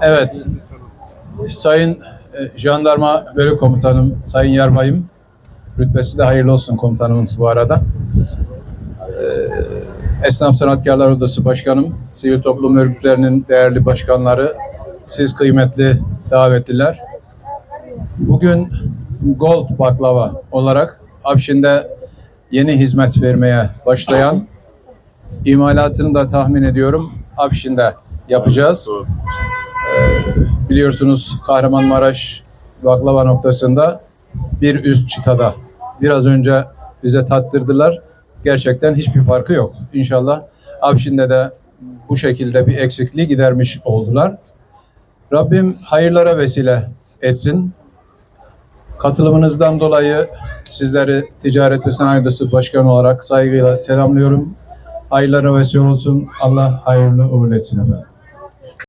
Evet. Sayın e, Jandarma Bölük Komutanım, Sayın Yarbayım, rütbesi de hayırlı olsun komutanım bu arada. Ee, Esnaf Sanatkarlar Odası Başkanım, sivil toplum örgütlerinin değerli başkanları, siz kıymetli davetliler. Bugün Gold Baklava olarak Afşin'de yeni hizmet vermeye başlayan, imalatını da tahmin ediyorum Afşin'de yapacağız. biliyorsunuz Kahramanmaraş baklava noktasında bir üst çıtada. Biraz önce bize tattırdılar. Gerçekten hiçbir farkı yok. İnşallah Afşin'de de bu şekilde bir eksikliği gidermiş oldular. Rabbim hayırlara vesile etsin. Katılımınızdan dolayı sizleri Ticaret ve Sanayi Odası Başkanı olarak saygıyla selamlıyorum. Hayırlara vesile olsun. Allah hayırlı uğurlu efendim.